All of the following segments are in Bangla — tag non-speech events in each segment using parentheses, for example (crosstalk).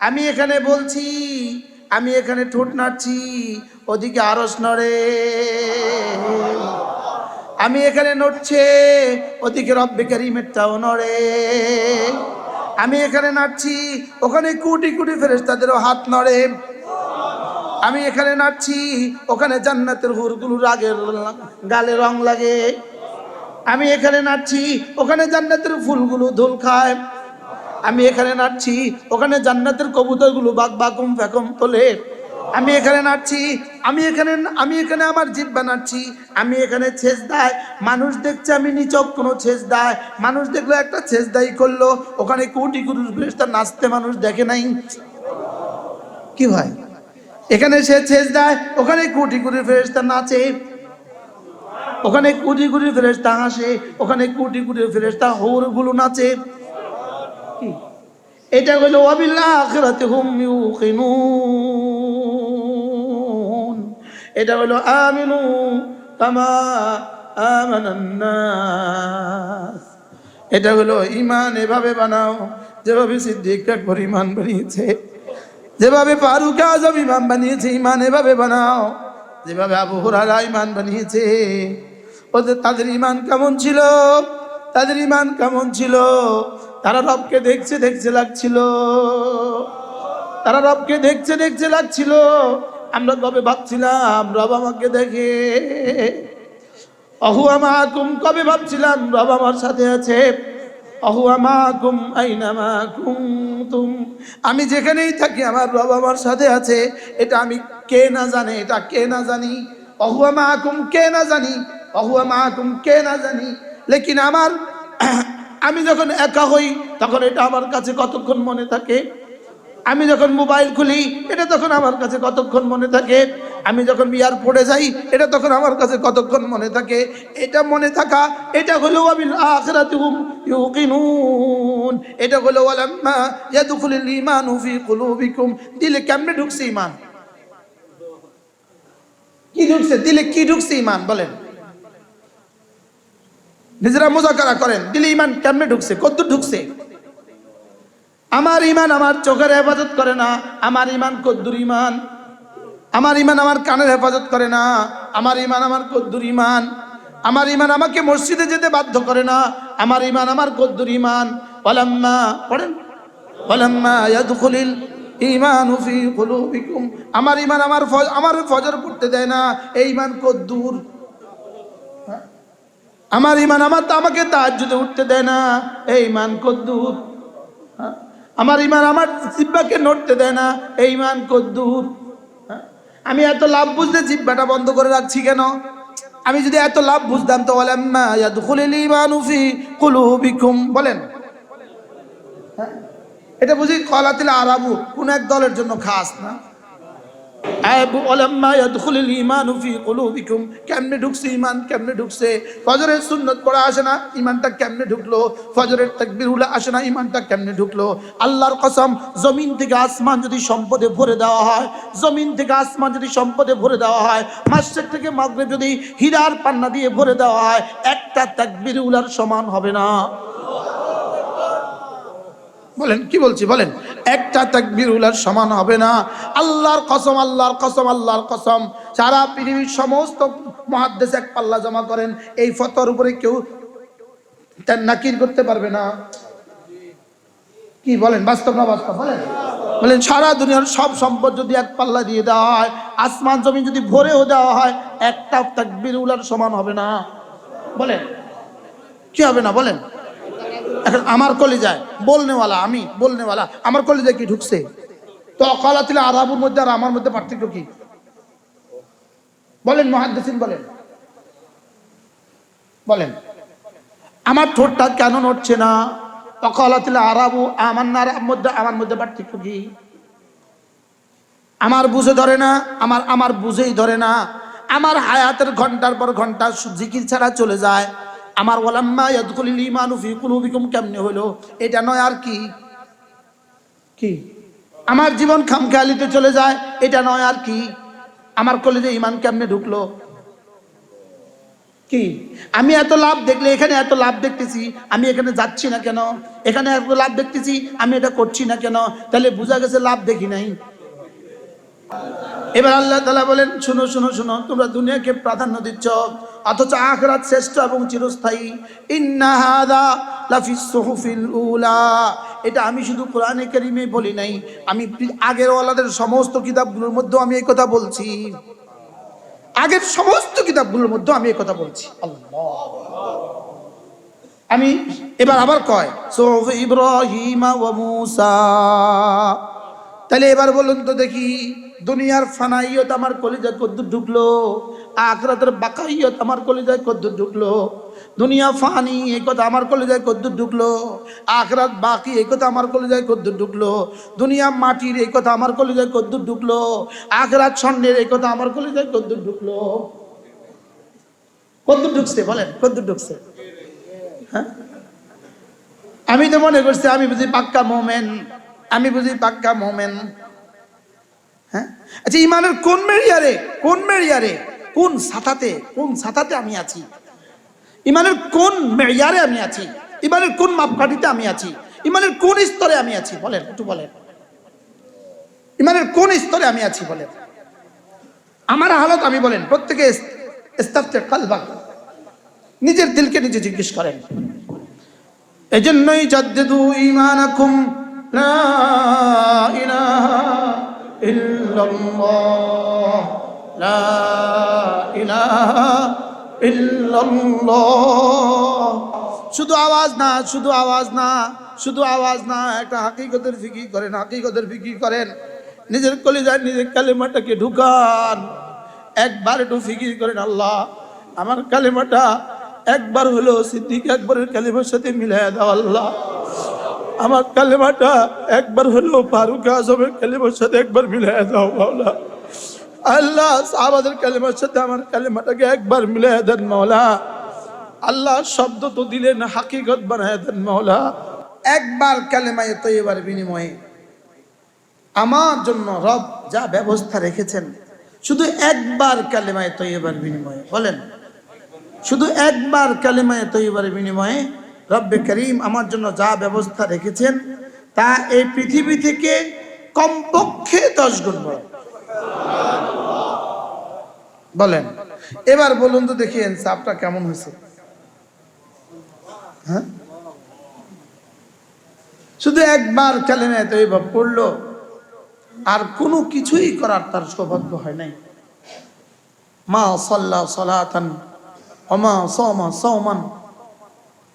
আমি এখানে বলছি, আমি এখানে ঠোঁট নাড়ছি, ওদিকে আরস নড়ে। আমি এখানে নড়ছে, ওদিকে রব্বে কারিমেরটাও নড়ে। আমি এখানে নাড়ছি, ওখানে কুটি কুটি ফেরেস তাদেরও হাত নড়ে। আমি এখানে নাচছি ওখানে জান্নাতের হুরগুলোর আগের গালে রং লাগে। আমি এখানে নাচছি ওখানে জান্নাতের ফুলগুলো ধুল খায়। আমি এখানে নাচছি, ওখানে জান্নাতের কবুতরগুলো বাক বাকুম ফেকম তোলে। আমি এখানে নাচছি, আমি এখানে আমি এখানে আমার জিব্বা নাচছি, আমি এখানে ছেজ দেয়। মানুষ দেখছে আমি নিচক কোনো ছেজ দেয়। মানুষ দেখল একটা ছেজ দায়ী করল। ওখানে কোটি কোটি ফেরেশতা নাচতে মানুষ দেখে নাই। কি ভাই? এখানে সে ছেজ দেয়, ওখানে কোটি কোটি ফেরেশতা নাচে। ওখানে কুটি কোটি ফেরেশতা হাসে, ওখানে কোটি কোটি ফেরেশতা হৌরগুলো নাচে? এটা হলো ওয়াবিল আখিরাতি এটা হলো আমিনু কামা আমানান এটা হলো ইমান এভাবে বানাও। যেভাবে সিদ্দিক আকবর ইমান বানিয়েছে, যেভাবে ফারুক আজম ইমান বানিয়েছে ইমান এভাবে বানাও। যেভাবে আবু হুরারা ইমান বানিয়েছে, ওদের তাদের ইমান কেমন ছিল? তাদের ইমান কেমন ছিল? তারা রবকে দেখছে দেখছে লাগছিল। তারা রবকে দেখছে দেখছে লাগছিল। আমরা কবে ভাবছিলাম, রব আমাকে দেখে। অহু আমাকুম, কবে ভাবছিলাম, রব আমার সাথে আছে? অহু আমাকুম আইনামা কুমতুম আমি যেখানেই থাকি, আমার রব আমার সাথে আছে। এটা আমি কে না জানে, এটা কে না জানি? অহু আমাকুম, কে না জানি? অহু আমাকুম, কে না জানি? লেকিন আমার, আমি যখন একা হই, তখন এটা আমার কাছে কতক্ষণ মনে থাকে? আমি যখন মোবাইল খুলি, এটা তখন আমার কাছে কতক্ষণ মনে থাকে? আমি যখন এয়ারপোর্টে যাই, এটা তখন আমার কাছে কতক্ষণ মনে থাকে? এটা মনে থাকা, এটা হলো এটা হলো ওয়ালাম্মা দিলে কেমনে ঢুকছে ঈমান? কি ঢুকছে? দিলে কি ঢুকছে ঈমান? বলেন। নিজেরা মোজাকারা করেন। দিলে ইমান কেমনে ঢুকছে? কত ঢুকছে? আমার ইমান আমার চোখের হেফাজত করে না। আমার ইমান কদ্দুর ইমান আমার ইমান আমার কানের হেফাজত করে না। আমার ইমান আমার কদ্দুর ইমান আমার ইমান আমাকে মসজিদে যেতে বাধ্য করে না। আমার ইমান আমার কদ্দুর ইমান ওয়ালাম্মা, পড়েন? ওয়ালাম্মা ইয়াদখুলিল কুলুবিকুম। আমার ইমান আমার আমার ফজর পড়তে দেয় না। এই ইমান কদ্দুর? আমার ইমান আমার তো আমাকে তাহাজ্জুদে উঠতে দেয় না। এই ইমান কদ্দুর। হ্যাঁ? আমার ইমান আমার জিব্বাকে নড়তে দেয় না। এই ইমান কদ্দুর। হ্যাঁ? আমি এত লাভ বুঝতে জিব্বাটা বন্ধ করে রাখছি কেন? আমি যদি এত লাভ বুঝতাম তো বলেন। হ্যাঁ? এটা বুঝি কলাতিল আরাবু। কোন এক দলের জন্য খাস না আয়াবু ওলাম্মা ইয়াদখুলুল ঈমানু ফি কুলুবিকুম কেমনে ঢুকছে ঈমান, কেমনে ঢুকছে? ফজরের সুন্নত পড়া আসে না, ঈমানটা কেমনে ঢুকলো? ফজরের তাকবীর উলা আসে না, ঈমানটা কেমনে ঢুকলো? আল্লাহর কসম, জমিন থেকে আসমান যদি সম্পদে ভরে দেওয়া হয়, জমিন থেকে আসমান যদি সম্পদে ভরে দেওয়া হয় মাসের থেকে মাগরিব যদি হীরার পান্না দিয়ে ভরে দেওয়া হয়, একটা তাকবীর উলার সমান হবে না। বলেন, কি বলছি? বলেন। একটা তাকবীর উলার সমান হবে না। আল্লাহর কসম আল্লাহর কসম আল্লাহর কসম। সারা পৃথিবীর সমস্ত মহাদ্দেশ এক পাল্লা জমা করেন। এই ফতোয়ার উপরে কেউ তার নাকির করতে পারবে না। কি বলেন? বাস্তব না বাস্তব? বলেন। বলেন, সারা দুনিয়ার সব সম্পদ যদি এক পাল্লা দিয়ে দেওয়া হয়, আসমান জমি যদি ভরেও দেওয়া হয়, একটা তাকবীর উলার সমান হবে না। বলেন। কি হবে না? বলেন। আমার কলিজায় বলনেওয়ালা আমি বলনেওয়ালা আমার কলিজায় কি ঢুকছে? তো অকালাতিল আরবুর মধ্যে আর আমার মধ্যে পার্থক্য কি? বলেন, মহাদ্দেসিন বলেন। বলেন। আমার ঠোঁটটা কেন নড়ছে না? অকালাতিল আরাবু আমার না মধ্যে, আমার মধ্যে পার্থক্য কি? আমার বুঝে ধরে না, আমার আমার বুঝেই ধরে না। আমার হায়াতের ঘণ্টার পর ঘণ্টা জিকির ছাড়া চলে যায়। আমার ওলাম্মা ইয়াদখুলিল ঈমানু ফি কেমনে হলো এটা নয় আর কি? কি? আমার জীবন খামখেয়ালিতে চলে যায়, এটা নয় আর কি? আমার কলেজে ইমান কেমনে ঢুকলো? কি? আমি এত লাভ দেখলে, এখানে এত লাভ দেখতেছি, আমি এখানে যাচ্ছি না কেন? এখানে এত লাভ দেখতেছি, আমি এটা করছি না কেন? তাহলে বোঝা গেছে লাভ দেখি নাই। এবার আল্লাহ তালা বলেন, শুনো শুনো শুনো, তোমরা দুনিয়াকে প্রাধান্য দিচ্ছ। অথচ আখরাত শ্রেষ্ঠ এবং চিরস্থায়ী। ইন্না হাদা লাফিস সুহুফিল উলা। এটা আমি শুধু কোরআনে কারিমে বলি নাই। আমি আগের ওয়ালাদের সমস্ত কিতাবগুলোর মধ্যেও আমি এই কথা বলছি। আগের সমস্ত কিতাবগুলোর মধ্যে আমি এই কথা বলছি। আমি এবার আবার কয় সোফ ইব্রাহিম মুসা। তাহলে এবার বলুন তো দেখি দুনিয়ার ফানাইয়ত আমার কলিজায় কদ্দুর ঢুকলো, আখরাতের বাকাইয়ত আমার কলিজায় কদ্দুর ঢুকলো। দুনিয়া ফানি, এই কথা আমার কলিজায় কদ্দুর ঢুকলো। আখরাত বাকি, এই কথা আমার কলিজায় কদ্দুর ঢুকলো। দুনিয়া মাটির, এই কথা আমার কলিজায় কদ্দুর ঢুকলো। আখরাত স্বর্ণের, এই কথা আমার কলিজায় কদ্দুর ঢুকলো। কদ্দুর ঢুকছে, বলেন, কদ্দুর ঢুকছে। হ্যাঁ? আমি তো মনে করছি, আমি বুঝি পাক্কা মোমেন, আমি বুঝি পাক্কা মোমেন। হ্যাঁ? আচ্ছা ইমানের কোন মেরিয়ারে কোন মেরিয়ারে, কোন কোন আমি আছি? ইমানের কোন মেরিয়ারে আমি আছি? ইমানের কোন মাপকাঠিতে আমি আছি? ইমানের কোন স্তরে আমি আছি? বলেন, একটু বলেন। ইমানের কোন স্তরে আমি আছি, বলেন। আমার হালত আমি বলেন, প্রত্যেকে নিজের দিলকে নিজে জিজ্ঞেস করেন। এজন্যই জাদ্দিদু ঈমানাকুম লা ইল্লাল্লাহ, লা ইলাহা ইল্লাল্লাহ। শুধু আওয়াজ না, শুধু আওয়াজ না, শুধু আওয়াজ না, একটা হাকিকতের ফিকির করেন, হাকিকতের ফিকির করেন। নিজের কলিজায় নিজের কালেমাটাকে ঢুকান। একবার একটু ফিকির করেন, আল্লাহ, আমার কালেমাটা একবার হলো সিদ্দিক একবারের কালেমার সাথে মিলাই দাও, আল্লাহ। আমার কালেমাটা একবার হলো ফারুক আজমের কালেমার সাথে একবার মিলাই দাও, মাওলা। আল্লাহ সাহাবাদের কালেমার সাথে আমার কালেমাটাকে একবার মিলাই দেন, মাওলা। আল্লাহ শব্দ তো দিলেন, হাকিকত বানায় দেন, মাওলা। একবার কালেমায় তৈবার বিনিময়ে আমার জন্য রব যা ব্যবস্থা রেখেছেন, শুধু একবার কালেমায় তৈবার বিনিময়ে, বলেন। শুধু একবার কালেমায় তৈবার বিনিময়ে রব্বে করিম আমার জন্য যা ব্যবস্থা রেখেছেন, তা এই পৃথিবী থেকে কমপক্ষে দশ গুণ বড়। বলেন, এবার বলুন তো দেখি ইনসাফটা কেমন হয়েছে। হ্যাঁ? শুধু একবার কালেমায় তৈবা পড়ল, আর কোনো কিছুই করার তার সৌভাগ্য হয় নাই। মা সাল্লা সালাতান অমা সমা সৌমান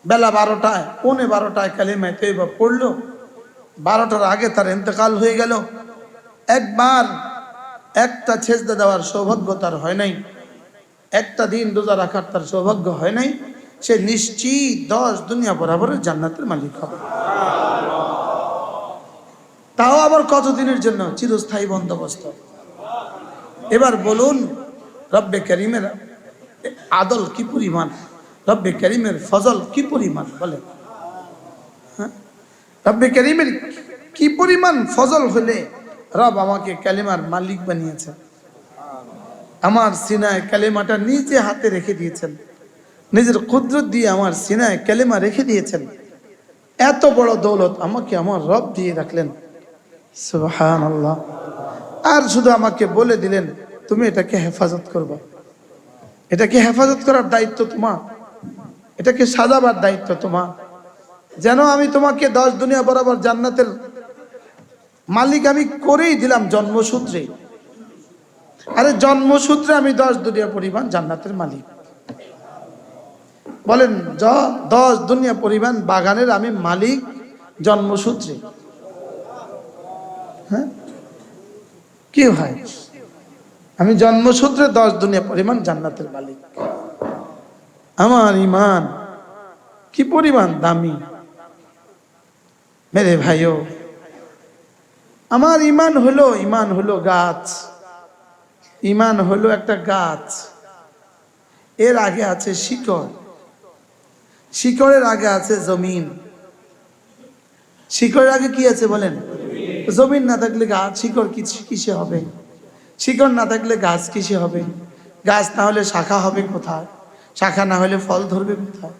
বেলা বারোটায়, পৌনে বারোটায় কালিমায় তৈবা পড়ল। বারোটার আগে তার ইন্তেকাল হয়ে গেল। একবার একটা ছেজদা দেওয়ার সৌভাগ্য তার হয় নাই। একটা দিন রোজা রাখার তার সৌভাগ্য হয় নাই। সে নিশ্চিত দশ দুনিয়া বরাবরের জান্নাতের মালিক হবে। তাও আবার কতদিনের জন্য? চিরস্থায়ী বন্দোবস্ত। এবার বলুন, রব্বে করিমের আদল কি পরিমাণ? রব্বে করিমের ফজল কি পরিমাণ? বলে। হ্যাঁ? রব্বে করিমের কি পরিমাণ ফজল হলে রব আমাকে কালিমার মালিক বানিয়েছেন। আমার সিনায় কালেমাটা নিজে হাতে রেখে দিয়েছেন। নিজের কুদরত দিয়ে আমার সিনায় কালেমা রেখে দিয়েছেন। এত বড় দৌলত আমাকে আমার রব দিয়ে রাখলেন। সুবহান আল্লাহ আর শুধু আমাকে বলে দিলেন, তুমি এটাকে হেফাজত করবে। এটাকে হেফাজত করার দায়িত্ব তোমার। এটাকে সাজাবার দায়িত্ব তোমার? যেন আমি তোমাকে দশ দুনিয়া বরাবর জান্নাতের মালিক আমি করেই দিলাম জন্মসূত্রে। আরে জন্মসূত্রে আমি দশ দুনিয়া পরিমাণ জান্নাতের মালিক। বলেন দশ দুনিয়া পরিমাণ বাগানের আমি মালিক জন্মসূত্রে। হ্যাঁ? কি হয় আমি জন্মসূত্রে দশ দুনিয়া পরিমাণ জান্নাতের মালিক। আমার ইমান কি পরিমাণ দামি? মেরে ভাইও, আমার ইমান হলো ইমান হলো গাছ। ইমান হলো একটা গাছ। এর আগে আছে শিকড়। শিকড়ের আগে আছে জমিন। শিকড়ের আগে কি আছে বলেন? জমিন না থাকলে গাছ শিকড় কিস- হবে? শিকড় না থাকলে গাছ কিসে হবে? গাছ না হলে শাখা হবে কোথায়? শাখা না হলে ফল ধরবে কোথায়?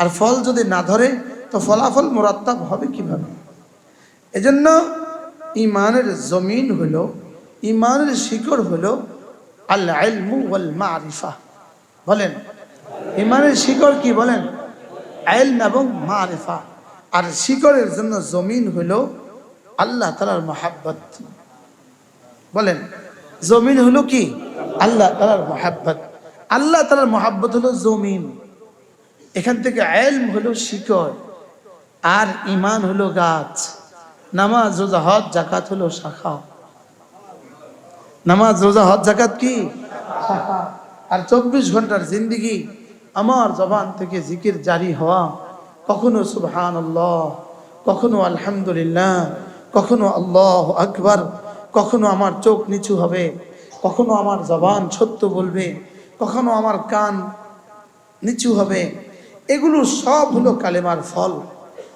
আর ফল যদি না ধরে, তো ফলাফল মোরাত্তাব হবে কীভাবে? এজন্য ইমানের জমিন হলো ইমানের শিকড় হলো আল্লাহ মারিফা বলেন, ইমানের শিকড় কি বলেন? এবং মারিফা। আর শিকড়ের জন্য জমিন হলো আল্লাহ তালার মহাব্বত। বলেন, জমিন হলো কি? আল্লাহ তালার মহাব্বত। আল্লাহ তালার মহাব্বত হলো জমিন। এখান থেকে আইলম হলো শিকড়, আর ইমান হলো গাছ। নামাজ, রোজা, হজ জাকাত হলো শাখা। নামাজ, রোজা, হজ জাকাত কি? আর চব্বিশ ঘণ্টার জিন্দিগি আমার জবান থেকে জিকির জারি হওয়া। কখনো সুবহান আল্লাহ কখনো আলহামদুলিল্লাহ, কখনো আল্লাহ আকবার, কখনো আমার চোখ নিচু হবে, কখনো আমার জবান সত্য বলবে। কখনো আমার কান নিচু হবে। এগুলো সব হলো কালেমার ফল।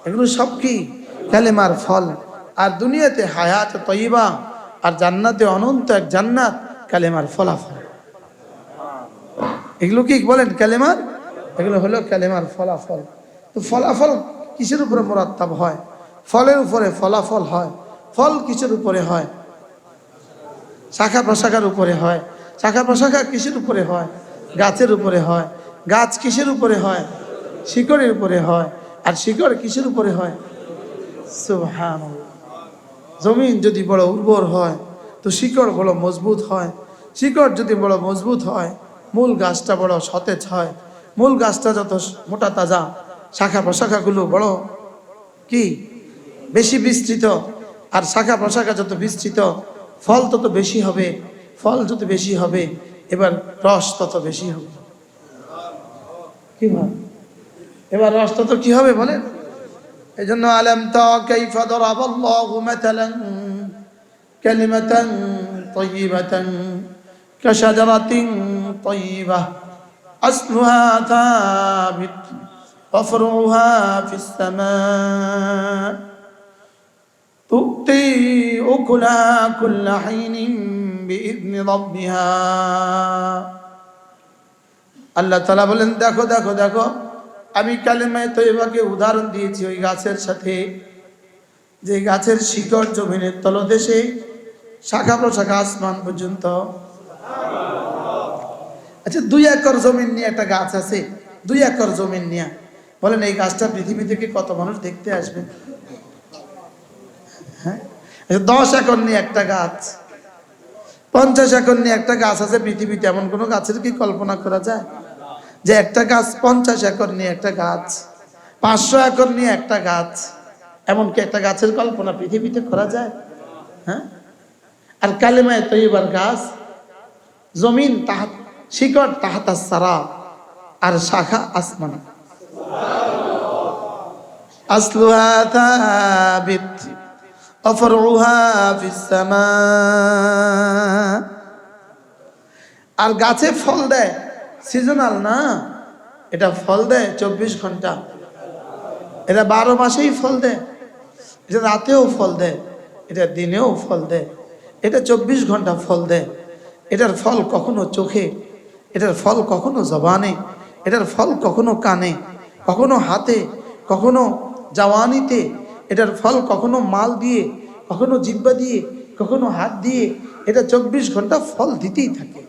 এগুলো সব কি? কালেমার ফল। আর দুনিয়াতে হায়াত তৈবা আর জান্নাতে অনন্ত এক জান্নাত কালেমার ফলাফল। এগুলো কি বলেন কালেমার? এগুলো হলো কালেমার ফলাফল। তো ফলাফল কিসের উপরে মোরাত্তাব হয়? ফলের উপরে ফলাফল হয়। ফল কিসের উপরে হয়? শাখা প্রশাখার উপরে হয়। শাখা প্রশাখা কিসের উপরে হয়? গাছের উপরে হয়। গাছ কিসের উপরে হয়? শিকড়ের উপরে হয়। আর শিকড় কিসের উপরে হয়? সুবহানাল্লাহ। জমিন যদি বড় উর্বর হয়, তো শিকড় বড় মজবুত হয়। শিকড় যদি বড় মজবুত হয়, মূল গাছটা বড় সতেজ হয়। মূল গাছটা যত মোটা তাজা, শাখা প্রশাখাগুলো বড় কি? বেশি বিস্তৃত। আর শাখা প্রশাখা যত বিস্তৃত, ফল তত বেশি হবে। ফল যত বেশি হবে এবার রস তত বেশি হবে কি হয় এবার রস তত কি হবে বলেন এই জন্য আলম তো كيف ضرب الله مثلا كلمة طيبة كشجرة طيبة أصلها ثابت وفرعها في السماء تؤتي أكلها كل حين بإذن ربها আল্লাহ তালা বলেন দেখো দেখো দেখো আমি কালেমায় তৈবাকে উদাহরণ দিয়েছি ওই গাছের সাথে যে গাছের শিকড় জমিনের তলদেশে শাখা প্রশাখা আসমান পর্যন্ত আচ্ছা দুই একর জমিন নিয়ে একটা গাছ আছে দুই একর জমিন নিয়ে বলেন এই গাছটা পৃথিবী থেকে কত মানুষ দেখতে আসবে হ্যাঁ আচ্ছা, দশ একর নিয়ে একটা গাছ পঞ্চাশ একর নিয়ে একটা গাছ আছে পৃথিবীতে, এমন কোনো গাছের কি কল্পনা করা যায়? যে একটা গাছ পঞ্চাশ একর নিয়ে একটা গাছ, পাঁচশো একর নিয়ে একটা গাছ এমনকি একটা গাছের কল্পনা পৃথিবীতে করা যায়? হ্যাঁ? আর কালেমায় তো এবার গাছ, জমিন তাহা, শিকড় তাহাতা সারা, আর শাখা আসমান। আসলুহা থাবিত অফরুহা ফিস সামা আর গাছে ফল দেয়? সিজনাল না? এটা ফল দেয় চব্বিশ ঘণ্টা। এটা বারো মাসেই ফল দেয়। এটা রাতেও ফল দেয়। এটা দিনেও ফল দেয়। এটা চব্বিশ ঘণ্টা ফল দেয়। এটার ফল কখনো চোখে, এটার ফল কখনো জবানে, এটার ফল কখনো কানে, কখনো হাতে, কখনো জওয়ানিতে এটার ফল কখনো মাল দিয়ে, কখনো জিব্বা দিয়ে, কখনো হাত দিয়ে, এটা চব্বিশ ঘণ্টা ফল দিতেই থাকে।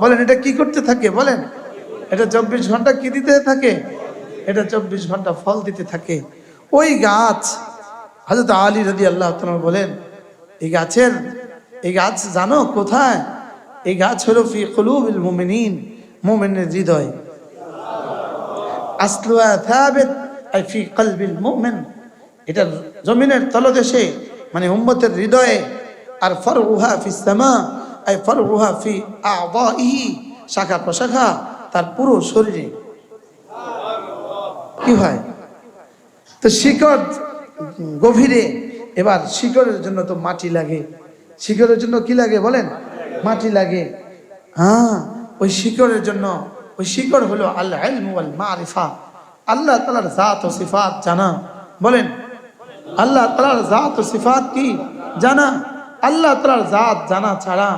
বলেন, এটা কি করতে থাকে? বলেন, এটা চব্বিশ ঘণ্টা কি দিতে থাকে? এটা চব্বিশ ঘণ্টা ফল দিতে থাকে। ওই গাছ হাজরত আলী রদি আল্লাহ বলেন, এই গাছের, এই গাছ জানো কোথায়? এই গাছ হলো ফি কলুবিল মুমিনিন, মুমিনের হৃদয়। আসলুয়া আই ফি কলবিল মুমিন। এটা জমিনের তলদেশে মানে উম্মতের হৃদয়ে, আর ফরউহা ফি সামা, আই ফরউহা ফি আদাইহি শাখা প্রশাখা, তার পুরো শরীরে। কি হয়? তো শিকড় গভীরে, এবার শিকড়ের জন্য তো মাটি লাগে। শিকড়ের জন্য কি লাগে বলেন? মাটি লাগে। হ্যাঁ ওই শিকড়ের জন্য, ওই শিকড় হলো আল্লাহ ইলমুল মারিফা আল্লাহ তালার জাত ও সিফাত জানা। বলেন, আল্লাহ তালার জাত ও সিফাত কি? জানা। আল্লাহ তালার জাত জানা ছাড়া,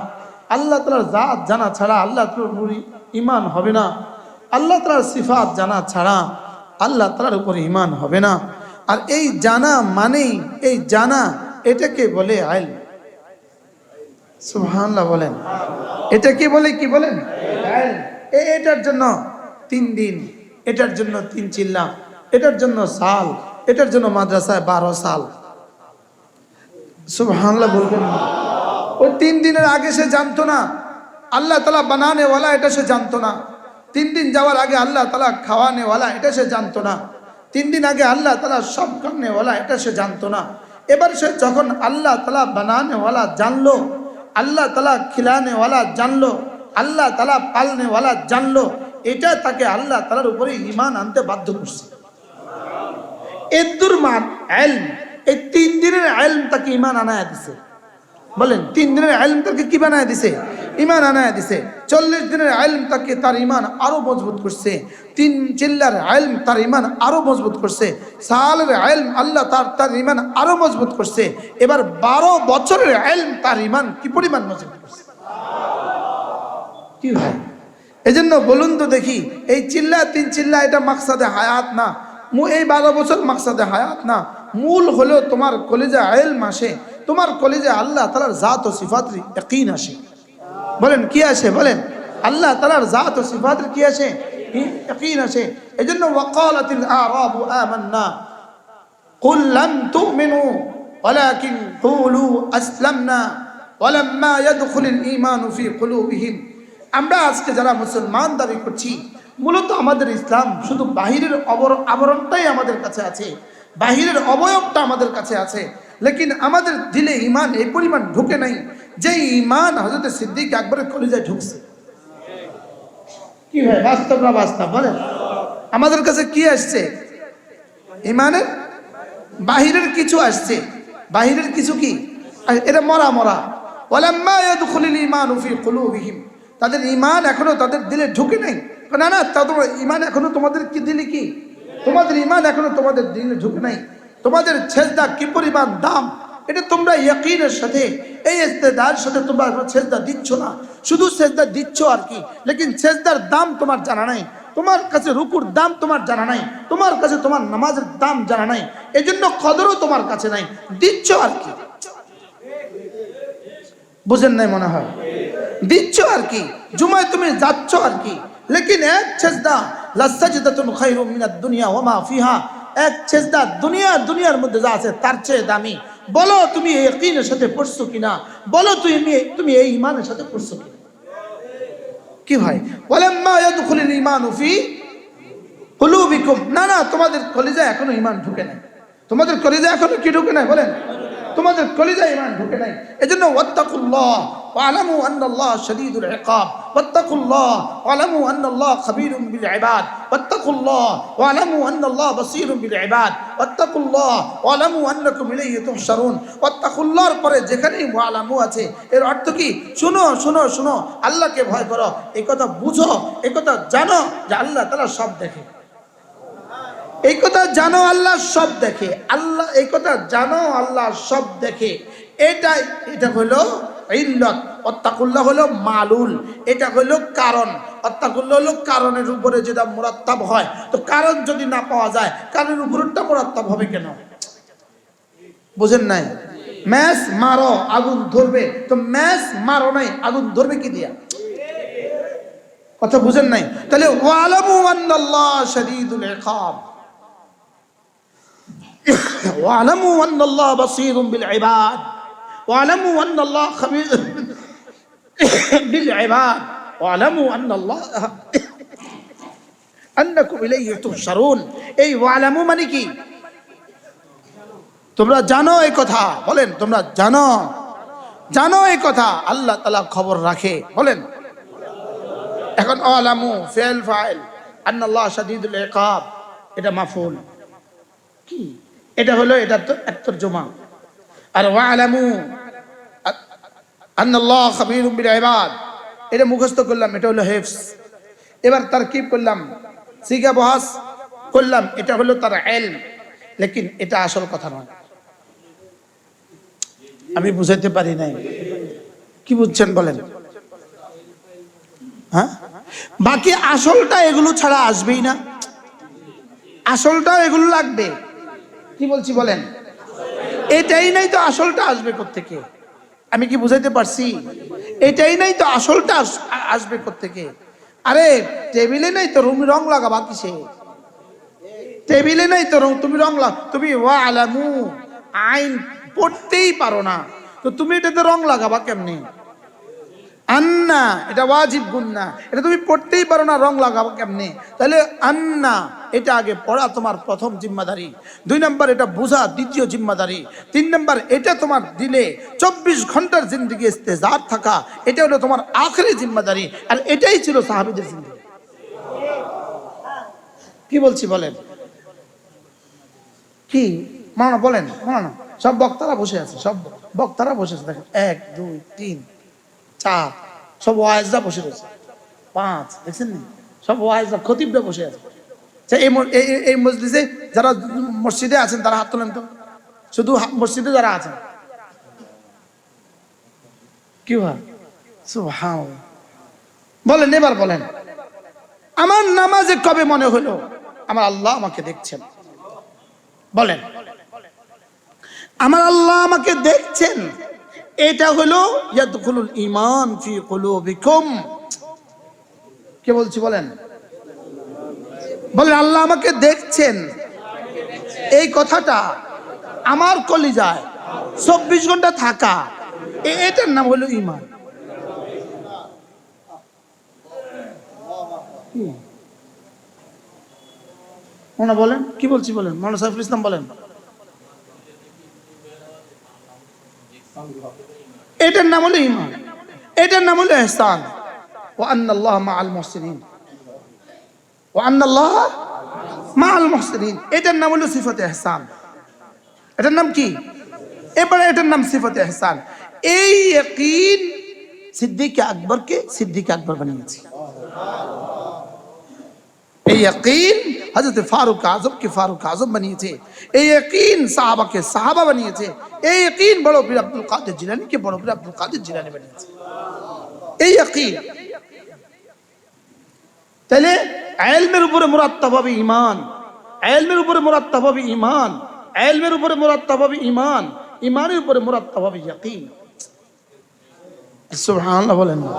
আল্লাহ তালার জাত জানা ছাড়া আল্লাহ তালার ইমান হবে না। আল্লাহ তালার সিফাত জানা ছাড়া আল্লাহ তালার উপরে ইমান হবে না। আর এই জানা মানেই, এই জানা এটাকে বলে আইল। সুবহানাল্লাহ বলেন। এটা কি বলে কি বলেন? এটার জন্য তিন দিন এটার জন্য তিন চিল্লা, এটার জন্য সাল, এটার জন্য মাদ্রাসায় বারো সাল। সুবহানাল্লাহ বলবেন। ওই তিন দিনের আগে সে জানতো না। আল্লাহ তালা বানানেওয়ালা এটা সে জানতো না। তিন দিন যাওয়ার আগে আল্লাহ তালা খাওয়ানেওয়ালা এটা সে জানতো না। তিন দিন আগে আল্লাহ তালা সব করনেওয়ালা এটা সে জানতো না। এবার সে যখন আল্লাহ তালা বানানেওয়ালা জানলো, আল্লাহ তালা খিলানেওয়ালা জানলো, আল্লাহ তালা পালনেওয়ালা জানলো এটা তাকে আল্লাহ তালার উপরে ইমান আনতে বাধ্য করছে। এদ্দুর মান এলম, এই তিন দিনের এলম তাকে ইমান আনায় দিছে। বলেন, তিন দিনের এলম তাকে কি বানায় দিছে? ইমান আনায় দিছে। চল্লিশ দিনের এলম তাকে তার ইমান আরও মজবুত করছে। তিন চিল্লার এলম তার ইমান আরও মজবুত করছে। সালের এলম আল্লাহ তার তার ইমান আরও মজবুত করছে। এবার বারো বছরের এলম তার ইমান কি পরিমাণ মজবুত করছে? কি ভাই? এজন্য বলুন তো দেখি এই চিল্লা তিন চিল্লা এটা মাকসাদে হায়াত না মু এই বারো বছর মাকসাদে হায়াত না মূল হলো তোমার কলেজে আয়েল মাসে তোমার কলেজে আল্লাহ তালার জাত ও সিফাতের ইয়াকিন আসে বলেন কি আসে বলেন আল্লাহ তালার জাত ও সিফাতের কি আসে ইয়াকিন আসে এজন্য ওয়াকালাতিল আরাবু আমান্না قل لم تؤمنوا ولكن قولوا أسلمنا ولما يدخل الإيمان في قلوبهم আমরা আজকে যারা মুসলমান দাবি করছি, মূলত আমাদের ইসলাম শুধু বাহিরের অবর আবরণটাই আমাদের কাছে আছে, বাহিরের অবয়বটা আমাদের কাছে আছে, লেকিন আমাদের দিলে ইমান এই পরিমাণ ঢুকে নাই, যে ইমান হজরত সিদ্দিক একবারে কলিজায় ঢুকছে। কি হয়? বাস্তব না বাস্তব? বলেন। আমাদের কাছে কি আসছে? ইমানের বাহিরের কিছু আসছে। বাহিরের কিছু কি? এটা মরা মরা। ওয়ালাম্মা ইয়াদখুলুল ঈমানু ফি কুলুবিহিম। তাদের ইমান এখনও তাদের দিলে ঢুকে নেই। না না তাদের ইমান এখনও তোমাদের কি দিলে কি? তোমাদের ইমান এখনও তোমাদের দিলে ঢুকে নাই। তোমাদের ছেজদা কি পরিমাণ দাম? এটা তোমরা ইয়াকিনের সাথে, এই ইস্তেদার সাথে তোমরা ছেজদা দিচ্ছ না। শুধু সেজদা দিচ্ছ আর কি, লেকিন সেজদার দাম তোমার জানা নাই। তোমার কাছে রুকুর দাম তোমার জানা নাই। তোমার কাছে তোমার নামাজের দাম জানা নাই। এজন্য কদরও তোমার কাছে নাই। দিচ্ছ আর কি। বুঝেন নাই মনে হয়? দিচ্ছ আর কি? জুমায় তুমি যাচ্ছ আর কি? লেকিন এক ছেজদা লাসাজদাতুন খায়রুম মিনাদ দুনিয়া ওয়া মা ফিহা। এক ছেজদা দুনিয়া, দুনিয়ার মধ্যে যা আছে তার চেয়ে দামি। বলো তুমি এই ইয়াকিনের সাথে পড়ছো কিনা? বলো তুমি তুমি এই ইমানের সাথে পড়ছো কিনা? কি ভাই? ওয়ালাম্মা ইয়াদখুলুল ঈমানু ফি কুলুবিকুম। না না, তোমাদের কলিজায় এখনও ঈমান ঢুকে নাই। তোমাদের কলিজায় এখনও কি ঢুকে নাই? বলেন। তোমাদের কলিজায় ঈমান ঢুকে নাই। এজন্য ওয়াত্তাকুল্লাহ, ওয়ালামু আন্নাল্লাহ শাদীদুল ইকাব ওয়াত্তাকুল্লাহ, ওয়ালামু আন্নাল্লাহ খাবীরুম বিল ইবাদ, ওয়াত্তাকুল্লাহ, ওয়ালামু আন্নাল্লাহ বাসীরুম বিল ইবাদ, ওয়াত্তাকুল্লাহ, ওয়ালামু আন্নাকুম ইলাইহি তুহশারুন, ওয়াত্তাকুল্লাহর পরে যেখানেই ওয়ালামু আছে, এর অর্থ কি? শুনো শুনো শুনো, আল্লাহকে ভয় করো এই কথা বুঝো এই কথা জানো যে আল্লাহ তাআলা সব দেখে। এই কথা জানো আল্লাহ সব দেখে। আল্লাহ, এই কথা জানো আল্লাহ সব দেখে। এটাই, এটা হলো ইল্লত। অত্তাকুল্লাহ হলো মালুল। এটা হলো কারণ। অত্তাকুল্লাহ হলো কারণের উপরে যেটা মুরাত্তাব হয়। তো কারণ যদি না পাওয়া যায়, কারণের উপরটা মুরাত্তাব হবে কেন? বুঝেন নাই? ম্যাচ মারো, আগুন ধরবে। তো ম্যাচ মারো নাই, আগুন ধরবে কি দিয়া? কথা বুঝেন নাই? তাহলে ওয়ালামু আন্নাল্লাহ শাদীদুল ইকাব। واعلموا ان الله بصير بالعباد واعلموا ان الله خبير (laughs) بالعباد واعلموا ان الله (laughs) انكم اليه تحشرون এই ওয়ালামু মানে কি তোমরা জানো এই কথা বলেন তোমরা জানো জানো এই কথা আল্লাহ তাআলা খবর রাখে বলেন এখন আলামু ফেল ফাইল আন্নাল্লাহ শাদীদুল ইকাব এটা মাফুল কি এটা হলো, এটা তো এক জমা। আর ওয়ালামু আন্নাল্লাহ খাবীরুম বিল ইবাদ। এটা মুখস্থ করলাম, এটা হলো হেফস। এবার তারকিব করলাম, সিগা বহাস করলাম, এটা হলো তার এলম লেকিন এটা আসল কথা নয়। আমি বুঝাইতে পারি নাই। কি বুঝছেন বলেন? হ্যাঁ? বাকি আসলটা এগুলো ছাড়া আসবেই না। আসলটা এগুলো লাগবে। কি বলছি বলেন? এটাই নাই তো আসলটা আসবে থেকে আমি কি বুঝাইতে পারছি? এটাই নাই তো আসলটা আসবে থেকে আরে, টেবিলে নাই তো রুমি, রং লাগাবা কিসে টেবিলে নাই তো রং, তুমি রং লাগ, তুমি ওয়া আলামু আইন পড়তেই পারো না। তো তুমি এটাতে রং লাগাবা কেমনে? আন্না, এটা ওয়াজিব গুন্না। এটা তুমি পড়তেই পারো না, রং লাগাবো কেমনে? তাহলে আন্না, এটা আগে পড়া তোমার প্রথম জিম্মাদারি। দুই নম্বর, এটা বোঝা, দ্বিতীয় জিম্মাদারি। তিন নম্বর, এটা তোমার দিলে চব্বিশ ঘণ্টার জিন্দগি ইস্তেজার থাকা, এটা হলো তোমার আখরি জিম্মাদারি, আর এটাই ছিল সাহাবিদের জিন্দগি। কি বলছি বলেন? কি? মানা বলেন মানা সব বক্তারা বসে আছে, সব বক্তারা বসে আছে, দেখেন, এক, দুই, তিন চার। সব ওয়াইজরা বসে রয়েছে। পাঁচ দেখছেন নি? সব ওয়াইজরা খতিবরা বসে আছে। আচ্ছা, এই মসজিদে যারা মসজিদে আছেন তারা হাত তোলেন তো? শুধু মসজিদে যারা আছেন। কি বলেন এবার বলেন। আমার নামাজে কবে মনে হলো? আমার আল্লাহ আমাকে দেখছেন। বলেন। আমার আল্লাহ আমাকে দেখছেন। এটা হলো ইয়াদখুলুল ঈমান ফি কুলুবিকুম। কে বলছি বলেন? বলেন, আল্লাহ আমাকে দেখছেন। এই কথাটা আমার কলিজায় চব্বিশ ঘণ্টা থাকা। এটার নাম হলো ইমান মনে বলেন? কি বলছি বলেন? সাইফুল ইসলাম বলেন। এটার নাম হলো ইমান এটার নাম হলো এহসান ও আন্নাল্লাহ মা আল মুহসিনিন। ও আন্নাল্লাহ মা আল মুহসিনিন। এটার নাম হলো সিফতে এহসান এটার নাম কি? এবারে এটার নাম সিফতে এহসান এই ইয়াকিন সিদ্দিক আকবরকে সিদ্দিক আকবর বানিয়েছে। এই ইয়াকিন, হযরত ফারুক আজমকে ফারুক আজম বানিয়েছে। এই ইয়াকিন সাহাবাকে সাহাবা বানিয়েছে। এই ইয়াকিন বড় পীর আব্দুল কাদের জিলানীকে বড় পীর আব্দুল কাদের জিলানী বানিয়েছে। এই ইয়াকিন। তাহলে এলমের উপরে মুরাত্তাব হবে ইমান এলমের উপরে মুরাত্তাব হবে ইমান এলমের উপরে মুরাত্তাব হবে ইমান ইমানের উপরে মুরাত্তাব হবে ইয়াকিন। সুবহানাল্লাহ বলেন না।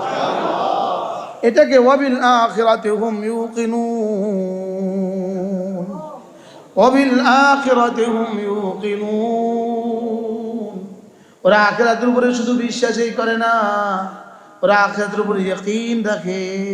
এটাকে ওয়াবিল আখিরাতে হুম ইউকিনুন। ওয়াবিল আখিরাতে হুম ইউকিনুন। ওরা আখিরাতের উপরে শুধু বিশ্বাসই করে না, ওরা আখিরাতের উপরে ইয়াকিন রাখে।